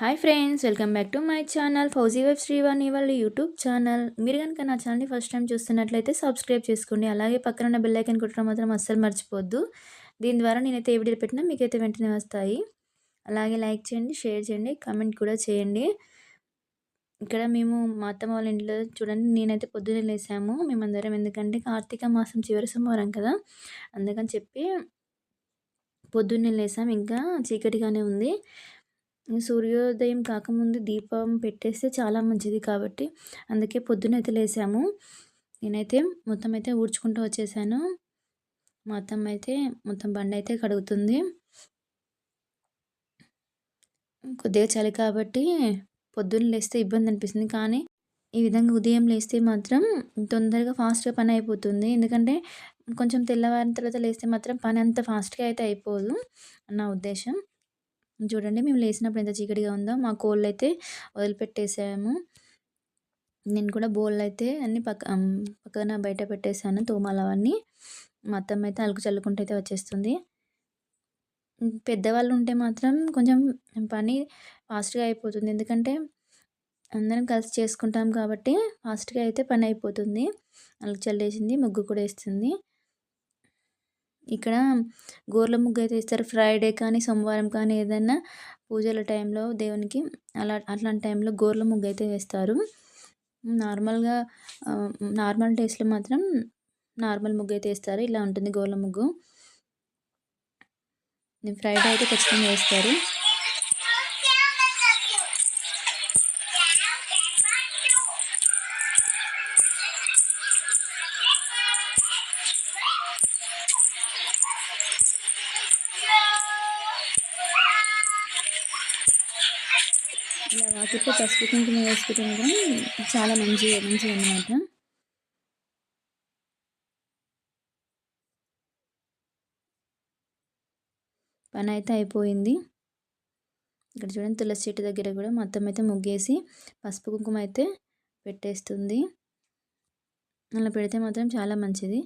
Hi friends welcome back to my channel Fauji web Srivani వాళ్ళ YouTube channel. మీరు కనుక నా ఛానల్ని ఫస్ట్ టైం చూస్తున్నట్లయితే సబ్స్క్రైబ్ చేసుకోండి. అలాగే పక్కన ఉన్న బెల్లైకన్ ఐకన్ కొట్టడం మాత్రం అస్సలు మర్చిపోద్దు. దీని ద్వారా నేనైతే ఏ వీడియో పెట్టినా మీకైతే వెంటనే వస్తాయి. అలాగే లైక్ చేయండి షేర్ చేయండి కామెంట్ కూడా చేయండి. ఇక్కడ మేము మా అత్తమ్మ వాళ్ళ ఇంట్లో చూడండి నేనైతే పొద్దున్నే లేసాము. మేమందరం ఎందుకంటే కార్తీక మాసం చివరి సోమవారం కదా. అందుకని చెప్పి పొద్దున్నే లేసాం. ఇంకా చీకటిగానే ఉంది. సూర్యోదయం కాకముందు దీపం పెట్టేస్తే చాలా మంచిది కాబట్టి అందుకే పొద్దునైతే లేసాము. నేనైతే మొత్తం అయితే ఊడ్చుకుంటూ వచ్చేసాను. మొత్తం అయితే మొత్తం బండి అయితే కడుగుతుంది. కొద్దిగా చలి కాబట్టి పొద్దున్న లేస్తే ఇబ్బంది అనిపిస్తుంది కానీ ఈ విధంగా ఉదయం లేస్తే మాత్రం తొందరగా ఫాస్ట్గా పని అయిపోతుంది. ఎందుకంటే కొంచెం తెల్లవారిన తర్వాత లేస్తే మాత్రం పని అంత ఫాస్ట్గా అయితే అయిపోదు నా ఉద్దేశం. చూడండి మేము లేసినప్పుడు ఎంత చీకటిగా ఉందో మా కోళ్ళు అయితే వదిలిపెట్టేసాము. నేను కూడా బోళ్ళు అయితే అన్ని పక్క పక్కన బయట పెట్టేశాను తోమాలు అవన్నీ. మొత్తం అయితే అలుకు చల్లుకుంటూ అయితే వచ్చేస్తుంది. పెద్దవాళ్ళు ఉంటే మాత్రం కొంచెం పని ఫాస్ట్గా అయిపోతుంది. ఎందుకంటే అందరం కలిసి చేసుకుంటాం కాబట్టి ఫాస్ట్గా అయితే పని అయిపోతుంది. అలుకు చల్లేసింది ముగ్గు కూడా వేస్తుంది. ఇక్కడ గోర్ల ముగ్గు అయితే వేస్తారు. ఫ్రైడే కానీ సోమవారం కానీ ఏదైనా పూజల టైంలో దేవునికి అలా అట్లాంటి టైంలో గోర్ల ముగ్గు అయితే వేస్తారు. నార్మల్గా నార్మల్ డేస్లో మాత్రం నార్మల్ ముగ్గు అయితే వేస్తారు. ఇలా ఉంటుంది గోర్ల ముగ్గు. ఫ్రైడే అయితే ఖచ్చితంగా వేస్తారు. ఇలా వాకిట్లో పసుపు కుంకుమ వేసుకుంటే చాలా మంచి మంచిది అన్నమాట. పని అయితే అయిపోయింది. ఇక్కడ చూడండి తులసి చెట్టు దగ్గర కూడా మొత్తం అయితే ముగ్గేసి పసుపు కుంకుమ అయితే పెట్టేస్తుంది. అలా పెడితే మాత్రం చాలా మంచిది.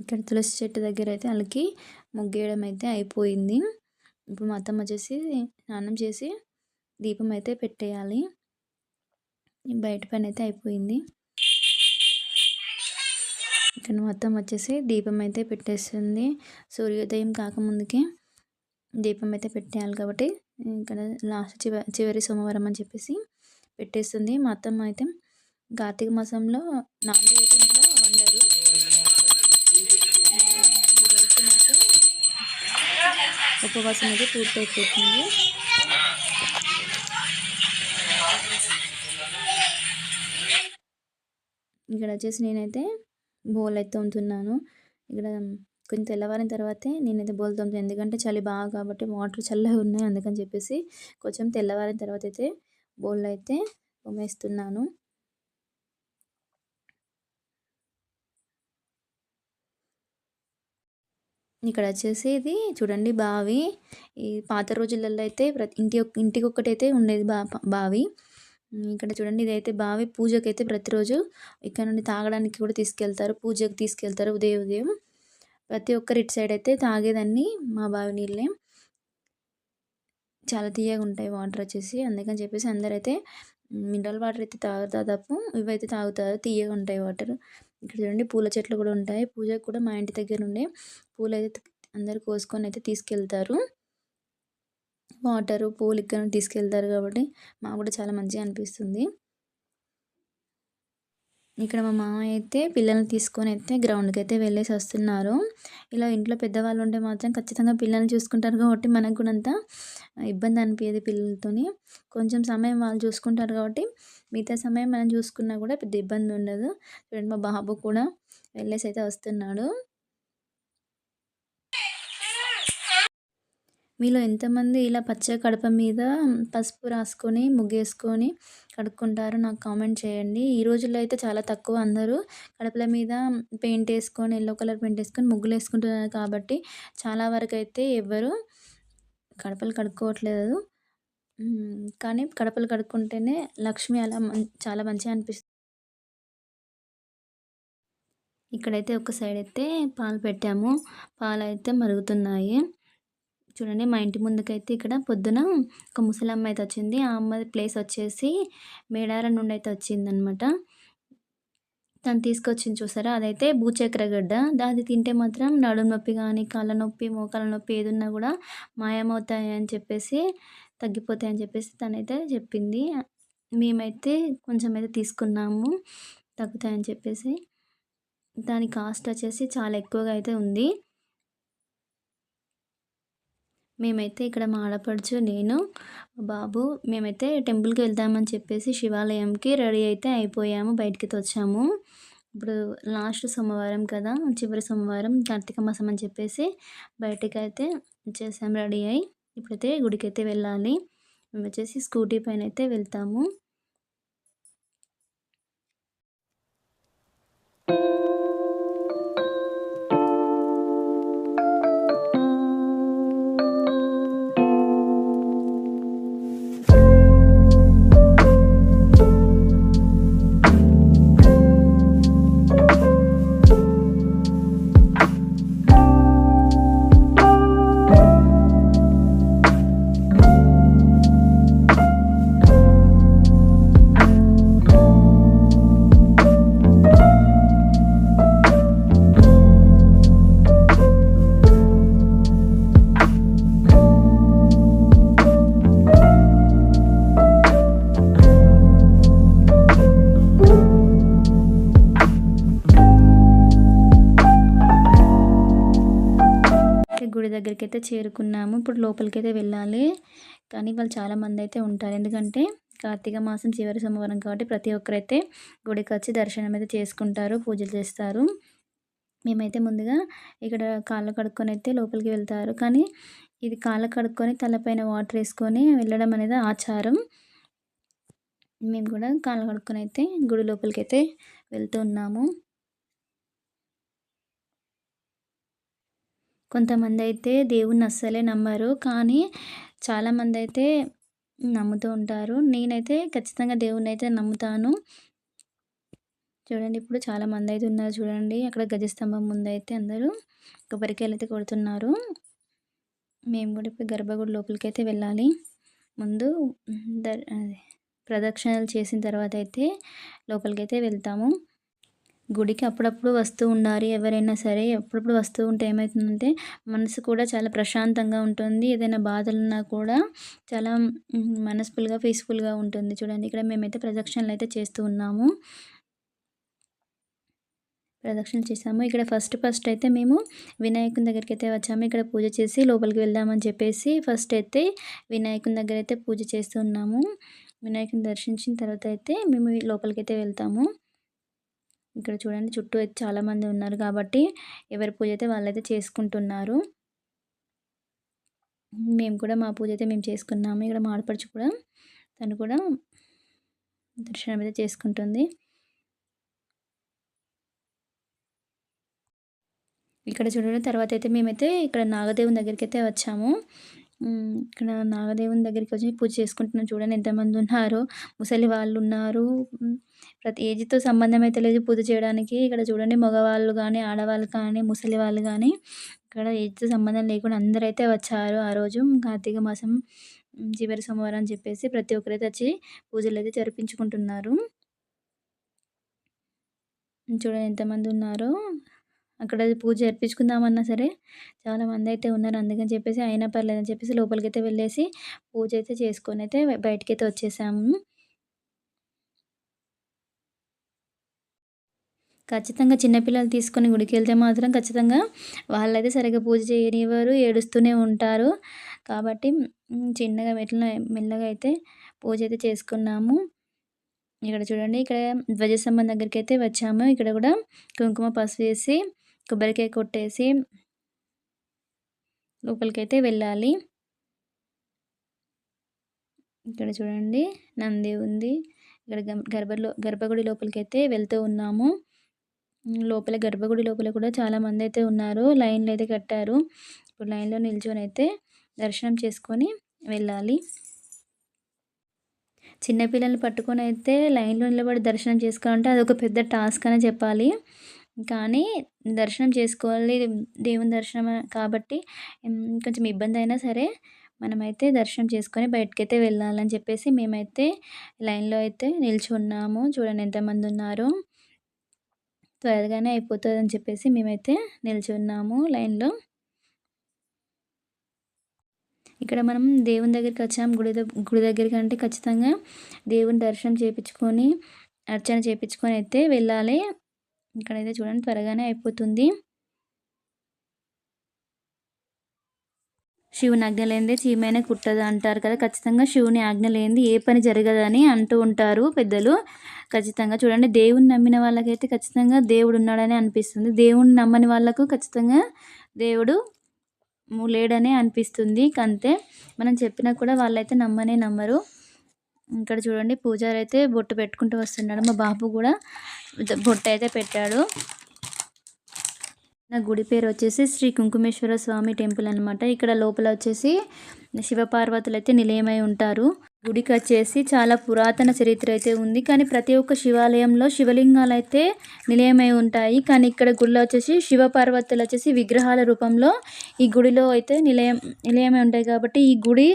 ఇక్కడ తులసి చెట్టు దగ్గర అయితే వాళ్ళకి ముగ్గేయడం అయితే అయిపోయింది. ఇప్పుడు మా అత్తమ్మ వచ్చేసి స్నానం చేసి దీపం అయితే పెట్టేయాలి. బయట పని అయితే అయిపోయింది. ఇక్కడ మొత్తం వచ్చేసి దీపం అయితే పెట్టేస్తుంది సూర్యోదయం కాకముందుకే దీపం అయితే పెట్టేయాలి కాబట్టి ఇక్కడ లాస్ట్ చివ చివరి సోమవారం అని చెప్పేసి పెట్టేస్తుంది. మా అత్తమ్మ అయితే కార్తీక మాసంలో నాన్ వెజ్ ఉపవాసం అయితే పూర్తయిపోతుంది. ఇక్కడ వచ్చేసి నేనైతే బోల్ అయితే తోముతున్నాను. ఇక్కడ కొంచెం తెల్లవారిన తర్వాతే నేనైతే బోల్ తోముతాను ఎందుకంటే చలి బాగా కాబట్టి వాటర్ చల్లగా ఉన్నాయి అందుకని చెప్పేసి కొంచెం తెల్లవారిన తర్వాత అయితే బోల్ అయితే తోమేస్తున్నాను. ఇక్కడ వచ్చేసి ఇది చూడండి బావి. ఈ పాత రోజులలో అయితే ప్రతి ఇంటి ఇంటికి ఒక్కటైతే ఉండేది బా బావి. ఇక్కడ చూడండి ఇదైతే బావి. పూజకైతే ప్రతిరోజు ఇక్కడ నుండి తాగడానికి కూడా తీసుకెళ్తారు. పూజకు తీసుకెళ్తారు ఉదయం ఉదయం. ప్రతి ఒక్కరు ఇటు సైడ్ అయితే తాగేదాన్ని మా బావి నీళ్ళే. చాలా తీయగా ఉంటాయి వాటర్ వచ్చేసి. అందుకని చెప్పేసి అందరైతే మినరల్ వాటర్ అయితే తాగుతా దాదాపు. ఇవైతే తాగుతారు. తీయగా ఉంటాయి వాటర్. ఇక్కడ చూడండి పూల చెట్లు కూడా ఉంటాయి. పూజకు కూడా మా ఇంటి దగ్గర ఉండే పూలు అయితే అందరు కోసుకొని అయితే తీసుకెళ్తారు. వాటరు పూలు ఇక్కడ తీసుకెళ్తారు కాబట్టి మాకు కూడా చాలా మంచిగా అనిపిస్తుంది. ఇక్కడ మా మామ అయితే పిల్లల్ని తీసుకొని అయితే గ్రౌండ్కి అయితే వెళ్ళేసి వస్తున్నారు. ఇలా ఇంట్లో పెద్దవాళ్ళు ఉంటే మాత్రం ఖచ్చితంగా పిల్లల్ని చూసుకుంటారు కాబట్టి మనకు కూడా అంత ఇబ్బంది అనిపించేది పిల్లలతోని. కొంచెం సమయం వాళ్ళు చూసుకుంటారు కాబట్టి మిగతా సమయం మనం చూసుకున్నా కూడా పెద్ద ఇబ్బంది ఉండదు చూడండి మా బాబు కూడా వెళ్ళేసి అయితే వస్తున్నాడు. మీలో ఎంతమంది ఇలా పచ్చ కడప మీద పసుపు రాసుకొని ముగ్గేసుకొని కడుక్కుంటారో నాకు కామెంట్ చేయండి. ఈ రోజుల్లో అయితే చాలా తక్కువ అందరూ కడపల మీద పెయింట్ వేసుకొని ఎల్లో కలర్ పెయింట్ వేసుకొని ముగ్గులు వేసుకుంటున్నారు కాబట్టి చాలా వరకు అయితే ఎవరు కడపలు కడుక్కోవట్లేదు. కానీ కడపలు కడుక్కుంటేనే లక్ష్మి అలా చాలా మంచిగా అనిపిస్తుంది ఇక్కడైతే ఒక సైడ్ అయితే పాలు పెట్టాము. పాలు అయితే మరుగుతున్నాయి. చూడండి మా ఇంటి ముందుకైతే ఇక్కడ పొద్దున ఒక ముసలమ్మ అయితే వచ్చింది ఆ అమ్మాయి ప్లేస్ వచ్చేసి మేడారం నుండి అయితే వచ్చిందనమాట తను తీసుకొచ్చింది చూసారా? అదైతే భూచక్ర గడ్డ అది తింటే మాత్రం నడుము నొప్పి కానీ కాళ్ళ నొప్పి మోకాళ్ళ నొప్పి ఏదున్నా కూడా మాయమవుతాయి అని చెప్పేసి తగ్గిపోతాయని చెప్పేసి తనైతే చెప్పింది. మేమైతే కొంచెం అయితే తీసుకున్నాము తగ్గుతాయని చెప్పేసి. దాని కాస్ట్ వచ్చేసి చాలా ఎక్కువగా అయితే ఉంది. మేమైతే ఇక్కడ మా ఆడపడుచు నేను బాబు మేమైతే టెంపుల్కి వెళ్దామని చెప్పేసి శివాలయంకి రెడీ అయితే అయిపోయాము బయటికి వచ్చాము ఇప్పుడు లాస్ట్ సోమవారం కదా చివరి సోమవారం కార్తీక మాసం అని చెప్పేసి బయటికి అయితే వచ్చేసాము రెడీ అయ్యి ఇప్పుడైతే గుడికి అయితే వెళ్ళాలి. మేము వచ్చేసి స్కూటీ పైన అయితే వెళ్తాము. గుడి దగ్గరికి అయితే చేరుకున్నాము. ఇప్పుడు లోపలికి అయితే వెళ్ళాలి. కానీ వాళ్ళు చాలామంది అయితే ఉంటారు. ఎందుకంటే కార్తీక మాసం చివరి సోమవారం కాబట్టి ప్రతి ఒక్కరైతే గుడికి వచ్చి దర్శనం అయితే చేసుకుంటారు పూజలు చేస్తారు. మేమైతే ముందుగా ఇక్కడ కాళ్ళు కడుక్కొని అయితే లోపలికి వెళ్తారు. కానీ ఇది కాళ్ళు కడుక్కొని తలపైన వాటర్ వేసుకొని వెళ్ళడం అనేది ఆచారం. మేము కూడా కాళ్ళు కడుక్కొని అయితే గుడి లోపలికి అయితే వెళ్తూ ఉన్నాము. కొంతమంది అయితే దేవుణ్ణి అస్సలే నమ్మరు కానీ చాలామంది అయితే నమ్ముతూ ఉంటారు. నేనైతే ఖచ్చితంగా దేవుణ్ణి అయితే నమ్ముతాను. చూడండి ఇప్పుడు చాలామంది అయితే ఉన్నారు చూడండి. అక్కడ గజస్తంభం ముందు అయితే అందరూ కొబ్బరికాయలు అయితే కొడుతున్నారు. మేము కూడా ఇప్పుడు గర్భగుడి లోపలికి అయితే వెళ్ళాలి. ముందు ప్రదక్షిణలు చేసిన తర్వాత అయితే లోపలికి అయితే వెళ్తాము. గుడికి అప్పుడప్పుడు వస్తూ ఉండాలి. ఎవరైనా సరే అప్పుడప్పుడు వస్తూ ఉంటే ఏమవుతుందంటే మనసు కూడా చాలా ప్రశాంతంగా ఉంటుంది. ఏదైనా బాధలున్నా కూడా చాలా మనస్ఫుల్గా పీస్ఫుల్గా ఉంటుంది. చూడండి ఇక్కడ మేమైతే ప్రదక్షిణలు అయితే చేస్తూ ఉన్నాము. ప్రదక్షిణ చేసాము ఇక్కడ ఫస్ట్ ఫస్ట్ అయితే మేము వినాయకుని దగ్గరికి అయితే వచ్చాము. ఇక్కడ పూజ చేసి లోపలికి వెళ్దామని చెప్పేసి ఫస్ట్ అయితే వినాయకుని దగ్గర అయితే పూజ చేస్తూ ఉన్నాము. వినాయకుని దర్శించిన తర్వాత అయితే మేము లోపలికి అయితే వెళ్తాము. ఇక్కడ చూడండి చుట్టూ అయితే చాలామంది ఉన్నారు కాబట్టి ఎవరి పూజ అయితే వాళ్ళైతే చేసుకుంటున్నారు. మేము కూడా మా పూజ అయితే మేము చేసుకున్నాము. ఇక్కడ మా ఆడపడుచు కూడా తను కూడా దర్శనం అయితే చేసుకుంటుంది. ఇక్కడ చూడండి తర్వాత అయితే మేమైతే ఇక్కడ నాగదేవుని దగ్గరికి అయితే వచ్చాము. ఇక్కడ నాగదేవుని దగ్గరికి వచ్చి పూజ చేసుకుంటున్నాం చూడండి ఎంతమంది ఉన్నారు. ముసలి వాళ్ళు ఉన్నారు. ప్రతి ఏజ్తో సంబంధం అయితే లేదు పూజ చేయడానికి. ఇక్కడ చూడండి మగవాళ్ళు కానీ ఆడవాళ్ళు కానీ ముసలి వాళ్ళు కానీ ఇక్కడ ఏజ్తో సంబంధం లేకుండా అందరైతే వచ్చారు ఆ రోజు. కార్తీక మాసం చివరి సోమవారం అని చెప్పేసి ప్రతి ఒక్కరైతే వచ్చి పూజలు అయితే జరిపించుకుంటున్నారు. చూడండి ఎంతమంది ఉన్నారో. అక్కడ పూజ జరిపించుకుందామన్నా సరే చాలామంది అయితే ఉన్నారు. అందుకని చెప్పేసి అయినా పర్లేదని చెప్పేసి లోపలికి అయితే వెళ్ళేసి పూజ అయితే చేసుకొని అయితే బయటికి అయితే వచ్చేసాము. ఖచ్చితంగా చిన్నపిల్లలు తీసుకొని గుడికి వెళ్తే మాత్రం ఖచ్చితంగా వాళ్ళైతే సరిగ్గా పూజ చేయనివారు ఏడుస్తూనే ఉంటారు. కాబట్టి చిన్నగా మెట్ల మెల్లగా అయితే పూజ అయితే చేసుకున్నాము. ఇక్కడ చూడండి ఇక్కడ ధ్వజస్తంభం దగ్గరికి అయితే వచ్చాము. ఇక్కడ కూడా కుంకుమ పసుపు వేసి కొబ్బరికాయ కొట్టేసి లోపలికైతే వెళ్ళాలి. ఇక్కడ చూడండి నంది ఉంది. ఇక్కడ గర్భలో గర్భగుడి లోపలికి అయితే వెళ్తూ ఉన్నాము. లోపల గర్భగుడి లోపల కూడా చాలామంది అయితే ఉన్నారు. లైన్లో అయితే కట్టారు. ఇప్పుడు లైన్లో నిల్చొని అయితే దర్శనం చేసుకొని వెళ్ళాలి. చిన్నపిల్లల్ని పట్టుకొని అయితే లైన్లో నిలబడి దర్శనం చేసుకోవాలంటే అదొక పెద్ద టాస్క్ అని చెప్పాలి. కానీ దర్శనం చేసుకోవాలి దేవుని దర్శనం కాబట్టి కొంచెం ఇబ్బంది అయినా సరే మనమైతే దర్శనం చేసుకొని బయటకైతే వెళ్ళాలని చెప్పేసి మేమైతే లైన్లో అయితే నిల్చున్నాము చూడండి ఎంతమంది ఉన్నారు. త్వరగానే అయిపోతుందని చెప్పేసి మేమైతే నిల్చున్నాము లైన్లో. ఇక్కడ మనం దేవుని దగ్గరికి వచ్చాము. గుడి గుడి దగ్గరికి అంటే ఖచ్చితంగా దేవుని దర్శనం చేయించుకొని అర్చన చేయించుకొని అయితే వెళ్ళాలి. ఇక్కడైతే చూడండి త్వరగానే అయిపోతుంది. శివుని ఆజ్ఞ లేనిదే చీమైన కుట్టదు అంటారు కదా. ఖచ్చితంగా శివుని ఆజ్ఞ లేనిది ఏ పని జరగదని అంటూ ఉంటారు పెద్దలు. ఖచ్చితంగా చూడండి దేవుని నమ్మిన వాళ్ళకైతే ఖచ్చితంగా దేవుడు ఉన్నాడని అనిపిస్తుంది. దేవుని నమ్మని వాళ్ళకు ఖచ్చితంగా దేవుడు లేడనే అనిపిస్తుంది. అంతే మనం చెప్పినా కూడా వాళ్ళైతే నమ్మనే నమ్మరు. ఇక్కడ చూడండి పూజారి అయితే బొట్టు పెట్టుకుంటూ వస్తున్నాడు. మా బాబు కూడా బొట్టు అయితే పెట్టాడు. నా గుడి పేరు వచ్చేసి శ్రీ కుంకుమేశ్వర స్వామి టెంపుల్ అనమాట ఇక్కడ లోపల వచ్చేసి శివపార్వతులు అయితే నిలయమై ఉంటారు. గుడికి వచ్చేసి చాలా పురాతన చరిత్ర అయితే ఉంది. కానీ ప్రతి ఒక్క శివాలయంలో శివలింగాలు అయితే నిలయమై ఉంటాయి. కానీ ఇక్కడ గుడిలో వచ్చేసి శివ పార్వతులు వచ్చేసి విగ్రహాల రూపంలో ఈ గుడిలో అయితే నిలయం నిలయమై ఉంటాయి కాబట్టి ఈ గుడి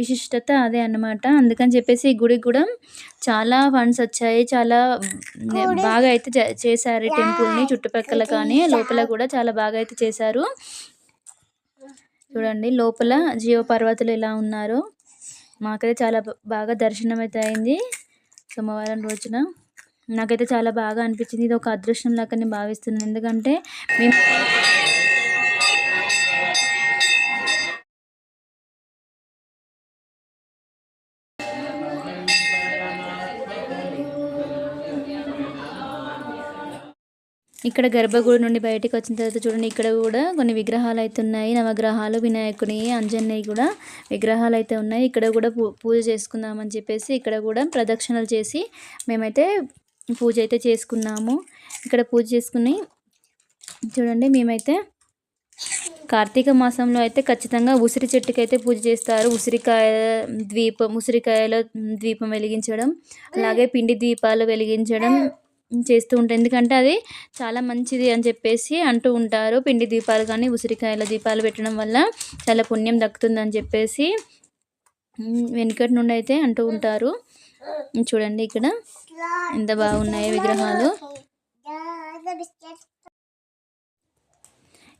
విశిష్టత అదే అన్నమాట. అందుకని చెప్పేసి ఈ గుడికి కూడా చాలా ఫండ్స్ వచ్చాయి. చాలా బాగా అయితే చేశారు. టెంపుల్ని చుట్టుపక్కల కానీ లోపల కూడా చాలా బాగా అయితే చేశారు. చూడండి లోపల జీవ పర్వతాలు ఎలా ఉన్నారు. మాకైతే చాలా బాగా దర్శనం అయితే అయింది సోమవారం రోజున. నాకైతే చాలా బాగా అనిపించింది. ఇది ఒక అదృష్టం లాగా నేను భావిస్తున్నాను. ఎందుకంటే మేము ఇక్కడ గర్భగుడి నుండి బయటకు వచ్చిన తర్వాత చూడండి ఇక్కడ కూడా కొన్ని విగ్రహాలు అయితే ఉన్నాయి. నవగ్రహాలు వినాయకుని అంజన్నయ్య కూడా విగ్రహాలు అయితే ఉన్నాయి. ఇక్కడ కూడా పూజ చేసుకుందామని చెప్పేసి ఇక్కడ కూడా ప్రదక్షిణలు చేసి మేమైతే పూజ అయితే చేసుకున్నాము. ఇక్కడ పూజ చేసుకుని చూడండి మేమైతే కార్తీక మాసంలో అయితే ఖచ్చితంగా ఉసిరి చెట్టుకి అయితే పూజ చేస్తారు. ఉసిరికాయ ద్వీపం ఉసిరికాయల ద్వీపం వెలిగించడం అలాగే పిండి దీపాలు వెలిగించడం చేస్తూ ఉంటాయి ఎందుకంటే అది చాలా మంచిది అని చెప్పేసి అంటూ ఉంటారు. పిండి దీపాలు కానీ ఉసిరికాయల దీపాలు పెట్టడం వల్ల చాలా పుణ్యం దక్కుతుందని చెప్పేసి వెనుకటి నుండి అయితే అంటూ ఉంటారు. చూడండి ఇక్కడ ఎంత బాగున్నాయి విగ్రహాలు.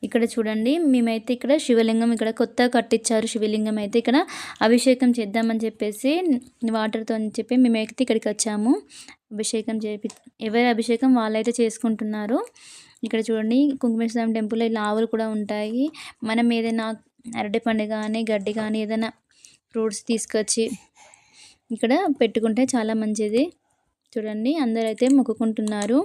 ఇక్కడ చూడండి మేమైతే ఇక్కడ శివలింగం ఇక్కడ కొత్త కట్టించారు శివలింగం అయితే. ఇక్కడ అభిషేకం చేద్దామని చెప్పేసి వాటర్తో అని చెప్పి మేమైతే ఇక్కడికి వచ్చాము. అభిషేకం చేపి ఎవరి అభిషేకం వాళ్ళైతే చేసుకుంటున్నారు. ఇక్కడ చూడండి కుంకుమేశ్వరం టెంపుల్లో ఇలా ఆవులు కూడా ఉంటాయి. మనం ఏదైనా అరటిపండు కానీ గడ్డి కానీ ఏదైనా ఫ్రూట్స్ తీసుకొచ్చి ఇక్కడ పెట్టుకుంటే చాలా మంచిది. చూడండి అందరైతే మొక్కుకుంటున్నారు.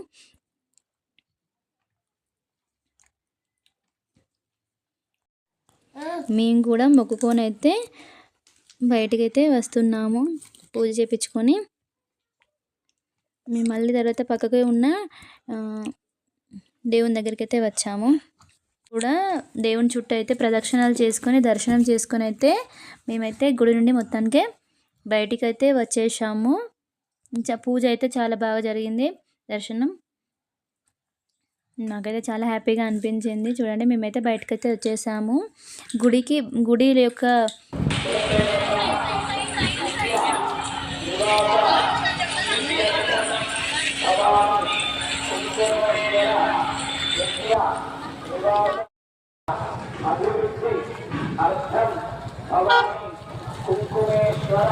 మేము కూడా మొక్కుకొని అయితే బయటకైతే వస్తున్నాము. పూజ చేయించుకొని మేము మళ్ళీ తర్వాత పక్కకే ఉన్న దేవుని దగ్గరికి అయితే వచ్చాము. కూడా దేవుని చుట్టూ అయితే ప్రదక్షిణాలు చేసుకొని దర్శనం చేసుకొని అయితే మేమైతే గుడి నుండి మొత్తానికి బయటికి అయితే వచ్చేసాము పూజ అయితే చాలా బాగా జరిగింది. దర్శనం నాకైతే చాలా హ్యాపీగా అనిపించింది. చూడండి మేమైతే బయటకైతే వచ్చేసాము. గుడికి గుడి యొక్క అభివృద్ధి అర్థం భవాని కుంకుమేశ్వర